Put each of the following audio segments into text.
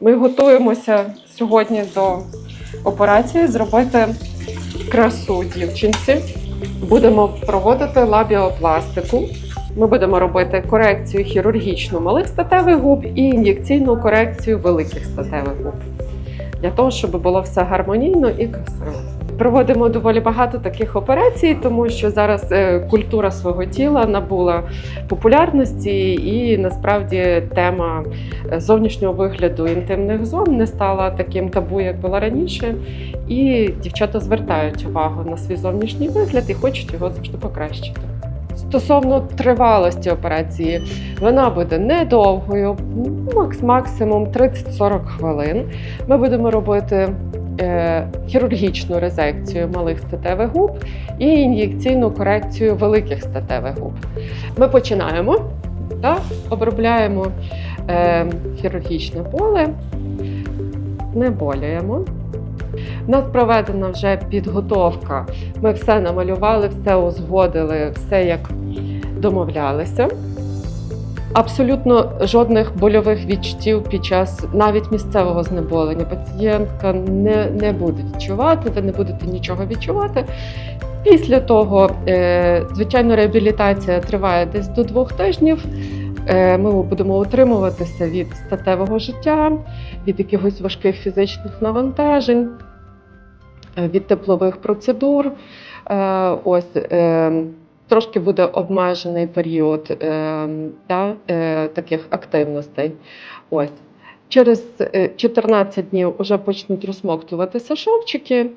Ми готуємося сьогодні до операції зробити красу дівчинці. Будемо проводити лабіопластику. Ми будемо робити корекцію хірургічну малих статевих губ і ін'єкційну корекцію великих статевих губ. Для того, щоб було все гармонійно і красиво. Проводимо доволі багато таких операцій, тому що зараз е, культура свого тіла набула популярності, і насправді тема е, зовнішнього вигляду інтимних зон не стала таким табу, як була раніше. І дівчата звертають увагу на свій зовнішній вигляд і хочуть його завжди покращити. Стосовно тривалості операції, вона буде недовгою, максимум 30-40 хвилин. Ми будемо робити хірургічну резекцію малих статевих губ і ін'єкційну корекцію великих статевих губ. Ми починаємо та обробляємо е, хірургічне поле, знеболюємо. У нас проведена вже підготовка. Ми все намалювали, все узгодили, все як домовлялися. Абсолютно жодних больових відчуттів під час навіть місцевого знеболення пацієнтка не, не буде відчувати, ви не будете нічого відчувати. Після того, е, звичайно, реабілітація триває десь до двох тижнів. Е, Ми будемо утримуватися від статевого життя, від якихось важких фізичних навантажень, е, від теплових процедур. Ось трошки буде обмежений період е, та, е, таких активностей. Ось. Через е, 14 днів вже почнуть розсмоктуватися шовчики,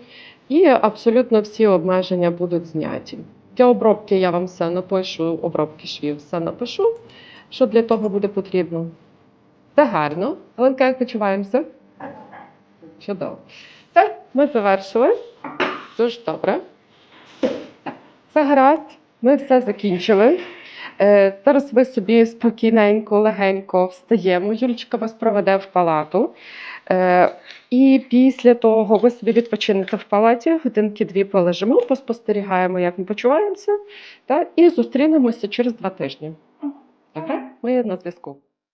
і абсолютно всі обмеження будуть зняті. Для обробки я вам все напишу, обробки швів все напишу, що для того буде потрібно. Це гарно. Оленка, як почуваємося? Чудово. Все, ми завершили. Дуже добре. Так, Все гаразд, ми все закінчили. Е, зараз ви собі спокійненько, легенько встаємо. Юлічка вас проведе в палату. Е, і після того ви собі відпочинете в палаті, годинки-дві полежимо, поспостерігаємо, як ми почуваємося, та, і зустрінемося через два тижні. Добре? Ми на зв'язку.